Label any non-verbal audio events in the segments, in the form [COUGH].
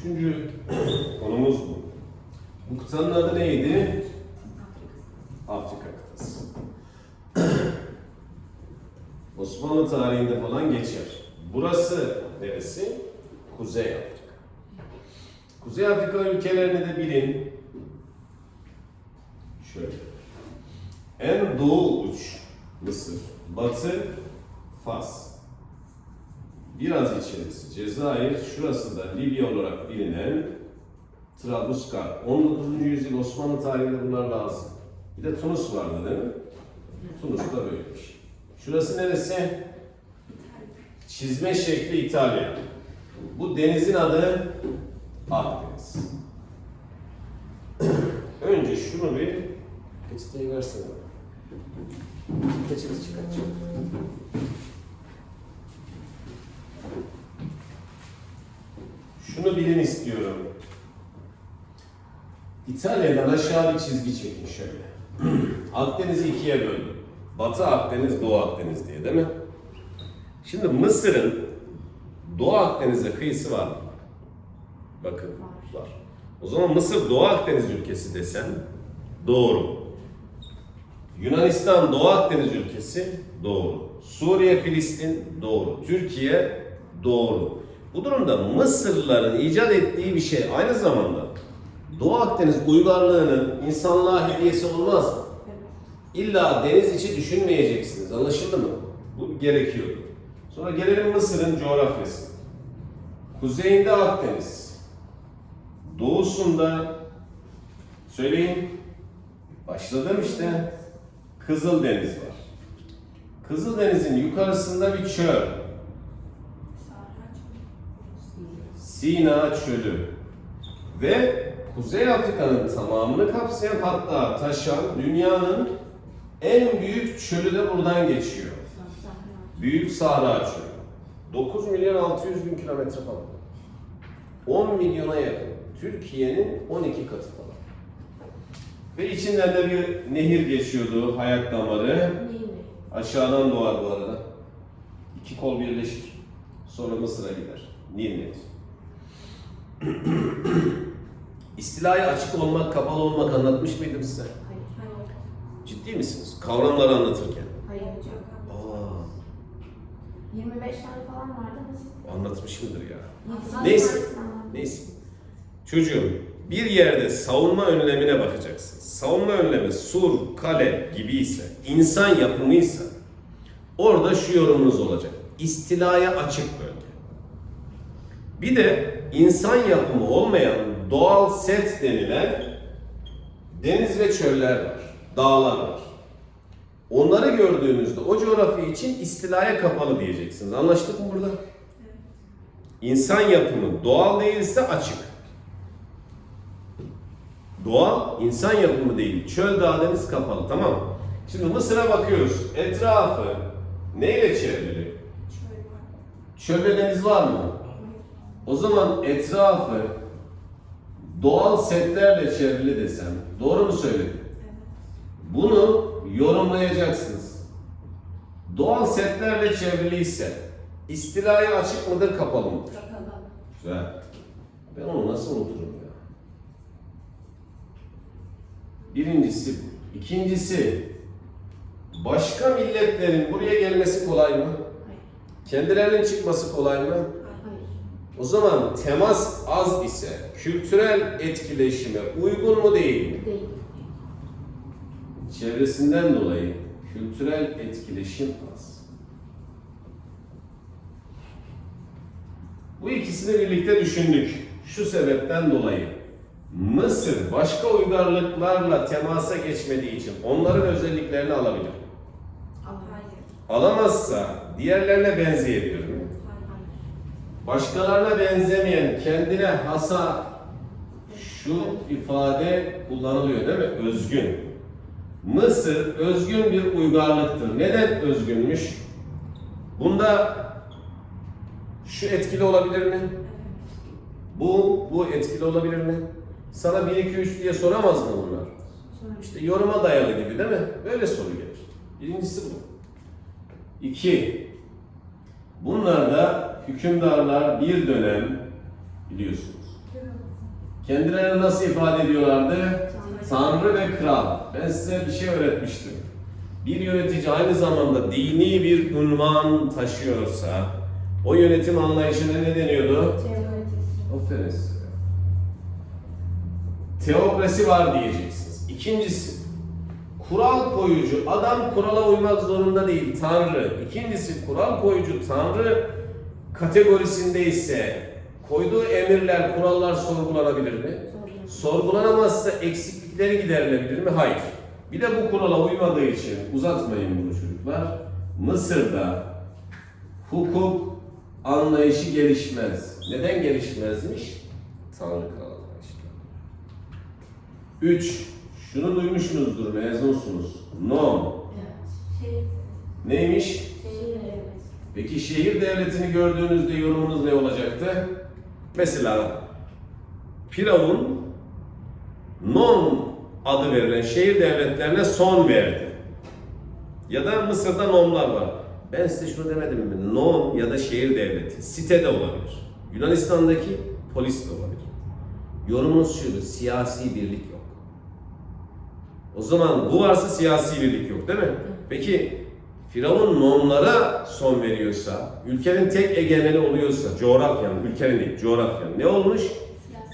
Üçüncü konumuz bu. Bu kıtanın adı neydi? Afrika kıtası. [CLEARS THROAT] Osmanlı tarihinde falan geçer. Burası neresi? Kuzey Afrika. Kuzey Afrika ülkelerini de bilin. Şöyle. En doğu uç Mısır, batı Fas. Biraz içerisi Cezayir, şurası da Libya olarak bilinen Trablusgarp. 19. yüzyıl Osmanlı tarihinde bunlar lazım. Bir de Tunus vardı değil mi? Tunus da böylemiş. Şurası neresi? Çizme şekli İtalya. Bu denizin adı Akdeniz. [CLEARS THROAT] Önce şunu bir peçeteyi versene. Peçete çıkartacağım. Şunu bilin istiyorum. İtalya'dan aşağı bir çizgi çekin şöyle. [CLEARS THROAT] Akdeniz'i ikiye böldüm. Batı Akdeniz, Doğu Akdeniz diye değil mi? Şimdi Mısır'ın Doğu Akdeniz'e kıyısı var mı? Bakın var. O zaman Mısır Doğu Akdeniz ülkesi desem doğru. Yunanistan Doğu Akdeniz ülkesi doğru. Suriye, Filistin doğru. Türkiye doğru. Bu durumda Mısırlıların icat ettiği bir şey aynı zamanda Doğu Akdeniz uygarlığının insanlığa hediyesi olmaz? İlla deniz içi düşünmeyeceksiniz. Anlaşıldı mı? Bu gerekiyordu. Sonra gelelim Mısır'ın coğrafyası. Kuzeyinde Akdeniz. Doğusunda söyleyin. Başladım işte. Kızıldeniz var. Kızıldeniz'in yukarısında bir çöl. Sina Çölü. Ve Kuzey Afrika'nın tamamını kapsayan hatta taşan dünyanın en büyük çölü de buradan geçiyor. Büyük Sahra Çölü. 9 milyon 600 bin kilometre falan. 10 milyona yakın. Türkiye'nin 12 katı falan. Ve içinden de bir nehir geçiyordu, hayat damarı. Aşağıdan doğar bu arada. İki kol birleşir. Sonra Mısır'a gider. Nil Nehri. İstilaya açık olmak, kapalı olmak anlatmış mıydım size? Ciddi misiniz? Kavramları anlatırken. Hayır hocam. Aa, 25 tane falan vardı ama siz anlatmış mıdır ya? Yedi Neyse. Neyse. Çocuğum, bir yerde savunma önlemine bakacaksın. Savunma önlemi sur, kale gibi ise, insan yapımıysa, orada şu yorumunuz olacak. İstilaya açık bölge. Bir de insan yapımı olmayan doğal set denilen deniz ve çöller var, dağlar var. Onları gördüğünüzde o coğrafya için istilaya kapalı diyeceksiniz. Anlaştık mı burada? İnsan yapımı doğal değilse açık. Doğal, insan yapımı değil. Çöl, dağ, deniz kapalı. Tamam mı? Şimdi Mısır'a bakıyoruz. Etrafı neyle çevrili? Çölde deniz var mı? O zaman etrafı doğal setlerle çevrili desem, doğru mu söyledim? Bunu yorumlayacaksınız. Doğal setlerle çevriliyse istilaya açık mıdır, kapalı mıdır? Güzel. Ben onu nasıl unuturum ya? Birincisi bu. İkincisi, başka milletlerin buraya gelmesi kolay mı? Kendilerinin çıkması kolay mı? O zaman temas az ise kültürel etkileşime uygun mu değil mi? Değil. Çevresinden dolayı kültürel etkileşim az. Bu ikisini birlikte düşündük. Şu sebepten dolayı Mısır başka uygarlıklarla temasa geçmediği için onların özelliklerini alabilir. Hayır. Alamazsa diğerlerine benzeyebilir mi? Başkalarına benzemeyen kendine hasa şu ifade kullanılıyor değil mi? Özgün. Mısır özgün bir uygarlıktır. Neden özgünmüş? Bunda şu etkili olabilir mi? Bu, bu etkili olabilir mi? Sana 1, 2, 3 diye soramaz mı bunlar? İşte yoruma dayalı gibi değil mi? Böyle soru gelir. Birincisi bu. İki, bunlarda hükümdarlar bir dönem biliyorsunuz Kendilerini nasıl ifade ediyorlardı? Tanrı ve kral. Ben size bir şey öğretmiştim. Bir yönetici aynı zamanda dini bir unvan taşıyorsa o yönetim anlayışına ne deniyordu? Size. Teokrasi var diyeceksiniz. İkincisi, kural koyucu. Adam kurala uymak zorunda değil, Tanrı. İkincisi, kural koyucu Tanrı kategorisindeyse koyduğu emirler, kurallar sorgulanabilir mi? Sorgulanamazsa eksiklikleri giderilebilir mi? Hayır. Bir de bu kurala uymadığı için uzatmayın bunu çocuklar. Mısır'da hukuk anlayışı gelişmez. Neden gelişmezmiş? Tanrı kral anlayışından. 3. Şunu duymuşsunuzdur mezunsunuz. Nom. Şey, Neymiş? Peki şehir devletini gördüğünüzde yorumunuz ne olacaktı? Mesela Firavun Non adı verilen şehir devletlerine son verdi. Ya da Mısır'da nomlar var. Ben size şunu demedim mi? Nom ya da şehir devleti. Site de olabilir. Yunanistan'daki polis de olabilir. Yorumunuz şuydu. Siyasi birlik yok. O zaman bu varsa siyasi birlik yok değil mi? Peki Firavun nomlara son veriyorsa, ülkenin tek egemeni oluyorsa, coğrafyanın, ülkenin değil, coğrafyanın ne olmuş?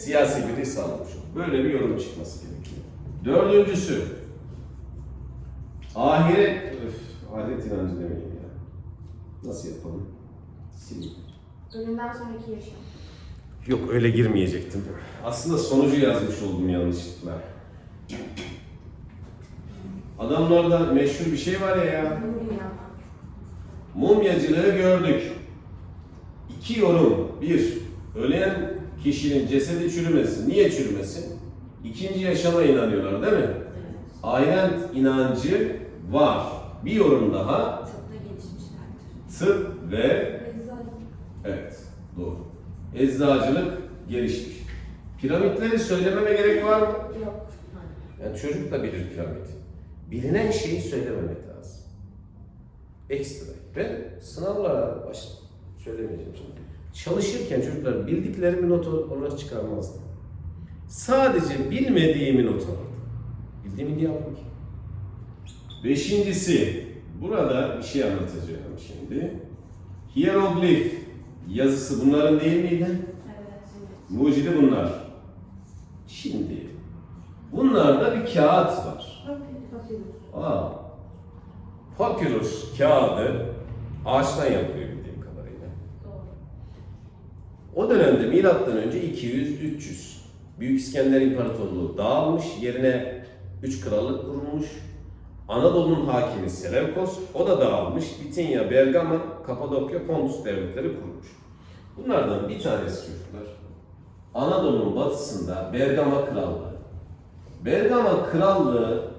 Siyasi birlik sağlamış. Böyle bir yorum çıkması gerekiyor. Dördüncüsü, ahiret, öf, ahiret inancı demeyin ya. Nasıl yapalım? Sileyim. Ölümden sonraki yaşam. Yok öyle girmeyecektim. Aslında sonucu yazmış oldum yanlışlıkla. Adamlarda meşhur bir şey var ya ya. Mumyacılığı gördük. İki yorum. Bir, ölen kişinin cesedi çürümesin. Niye çürümesin? İkinci yaşama inanıyorlar değil mi? Ahiret inancı var. Bir yorum daha. Tıpta gelişmişlerdir. Tıp ve evet doğru. Eczacılık gelişmiş. Piramitleri söylememe gerek var mı? Yok. Yani çocuk da bilir piramidi. Bilinen şeyi söylememek lazım. Ekstra. Ben sınavlara baş söylemeyeceğim şimdi. Çalışırken çocuklar bildiklerimi not olarak çıkarmazdım. Sadece bilmediğimi not alırdım. Bildiğimi niye aldım ki? Beşincisi, burada bir şey anlatacağım şimdi. Hieroglif yazısı bunların değil miydi? Evet. Mucidi bunlar. Şimdi bunlarda bir kağıt var. Aa, papyrus kağıdı ağaçtan yapılıyor bildiğim kadarıyla. O dönemde milattan önce 200-300 Büyük İskender İmparatorluğu dağılmış, yerine üç krallık kurulmuş. Anadolu'nun hakimi Seleukos, o da dağılmış. Bitinya, Bergama, Kapadokya, Pontus devletleri kurmuş. Bunlardan bir tanesi çocuklar. Anadolu'nun batısında Bergama Krallığı. Bergama Krallığı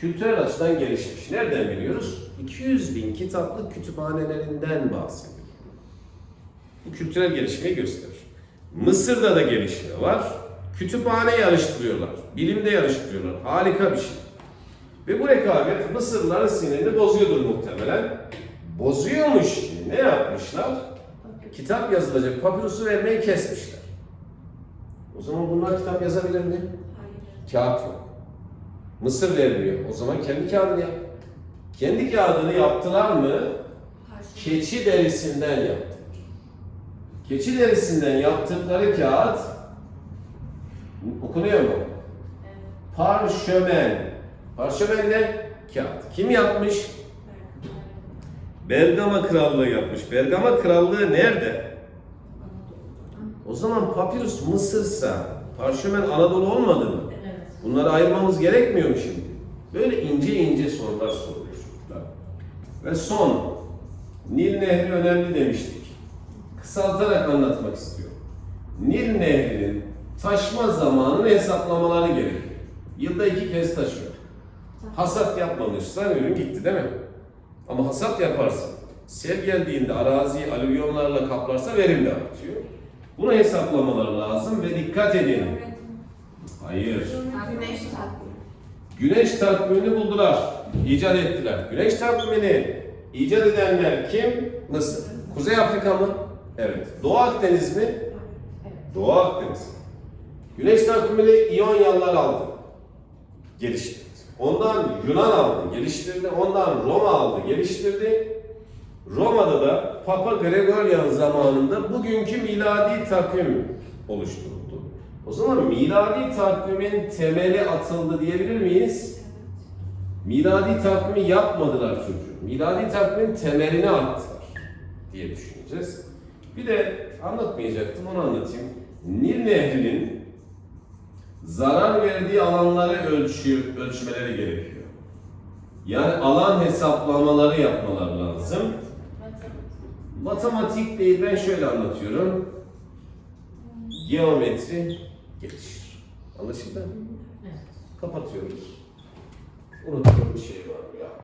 kültürel açıdan gelişmiş. Nereden biliyoruz? 200 bin kitaplık kütüphanelerinden bahsediyor. Bu kültürel gelişmeyi gösterir. Mısır'da da gelişme var. Kütüphane yarıştırıyorlar. Bilimde yarıştırıyorlar. Harika bir şey. Ve bu rekabet Mısırlıların sinirini bozuyordur muhtemelen. Bozuyormuş ki ne yapmışlar? Kitap yazılacak papyrusu vermeyi kesmişler. O zaman bunlar kitap yazabilir mi? Hayır. Kağıt yok. Mısır vermiyor. O zaman kendi kağıdını yap. Kendi kağıdını yaptılar mı? Keçi derisinden yaptılar. Keçi derisinden yaptıkları kağıt okunuyor mu? Parşömen. Parşömen ne? Kağıt. Kim yapmış? Bergama Krallığı yapmış. Bergama Krallığı nerede? O zaman papyrus Mısır'sa parşömen Anadolu olmadı mı? Bunları ayırmamız gerekmiyor mu şimdi? Böyle ince ince sorular soruyor. Ve son, Nil Nehri önemli demiştik. Kısaltarak anlatmak istiyorum. Nil Nehri'nin taşma zamanını hesaplamaları gerekiyor. Yılda iki kez taşıyor. Hasat yapmamışsa ürün gitti değil mi? Ama hasat yaparsa, sel geldiğinde araziyi alüvyonlarla kaplarsa verim de artıyor. Bunu hesaplamaları lazım ve dikkat edin. Hayır. Güneş takvimi. Güneş takvimini buldular, icat ettiler. Güneş takvimini icat edenler kim? Mısır. Kuzey Afrika mı? Evet. Doğu Akdeniz mi? Evet. Doğu Akdeniz. Güneş takvimini İyonyalılar aldı. Geliştirdi. Ondan Yunan aldı, geliştirdi. Ondan Roma aldı, geliştirdi. Roma'da da Papa Gregorian zamanında bugünkü miladi takvim oluşturuldu. O zaman miladi takvimin temeli atıldı diyebilir miyiz? Miladi takvimi yapmadılar çocuğu. Miladi takvimin temelini attılar diye düşüneceğiz. Bir de anlatmayacaktım onu anlatayım. Nil Nehri'nin zarar verdiği alanları ölçü, ölçmeleri gerekiyor. Yani alan hesaplamaları yapmaları lazım. Matematik değil ben şöyle anlatıyorum. Geometri gelişir. Anlaşıldı mı? Kapatıyoruz. Unuttuğum bir şey var mı?